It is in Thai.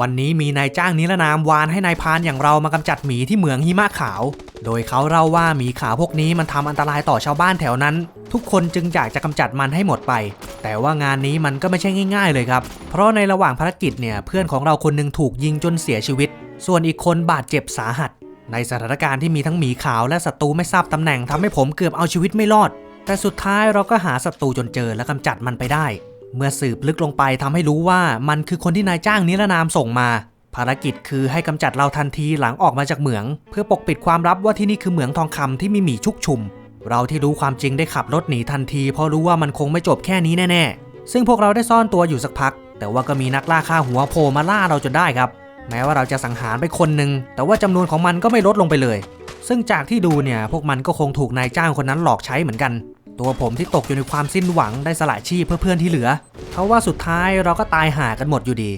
วันนี้มีนายจ้างนิรนามวานให้นายพานอย่างเรามากำจัดหมีที่เหมืองหิมะขาว โดยเขาเล่าว่าหมีขาวพวกนี้มันทำอันตรายต่อชาวบ้านแถวนั้น ทุกคนจึงอยากจะกำจัดมันให้หมดไป แต่ว่างานนี้มันก็ไม่ใช่ง่าย ๆ เลยครับ เพราะในระหว่างภารกิจเนี่ยเพื่อนของเราคนหนึงถูกยิงจนเสียชีวิต ส่วนอีกคนบาดเจ็บสาหัส ในสถานการณ์ที่มีทั้งหมีขาวและศัตรูไม่ทราบตำแหน่งทำให้ผมเกือบเอาชีวิตไม่รอด แต่สุดท้ายเราก็หาศัตรูจนเจอและกำจัดมันไปได้ เมื่อสืบลึกลงไปทำให้รู้ว่ามันคือคนที่นายจ้างนิรนามส่งมา ภารกิจคือให้กำจัดเราทันทีหลังออกมาจากเหมือง เพื่อปกปิดความลับว่าที่นี่คือเหมืองทองคำที่มีหมีชุกชุม เราที่รู้ความจริงได้ขับรถหนีทันที เพราะรู้ว่ามันคงไม่จบแค่นี้แน่ๆ ซึ่งพวกเราได้ซ่อนตัวอยู่สักพัก แต่ว่าก็มีนักล่าฆ่าหัวโผล่มาล่าเราจนได้ครับ แม้ว่าเราจะสังหารไปคนหนึ่งแต่ว่าจำนวนของมันก็ไม่ลดลงไปเลย ซึ่งจากที่ดูเนี่ยพวกมันก็คงถูกนายจ้างคนนั้นหลอกใช้เหมือนกัน ตัวผมที่ตกอยู่ในความสิ้นหวังได้สละชีพเพื่อเพื่อนที่เหลือ เพราะว่าสุดท้ายเราก็ตายห่ากันหมดอยู่ดี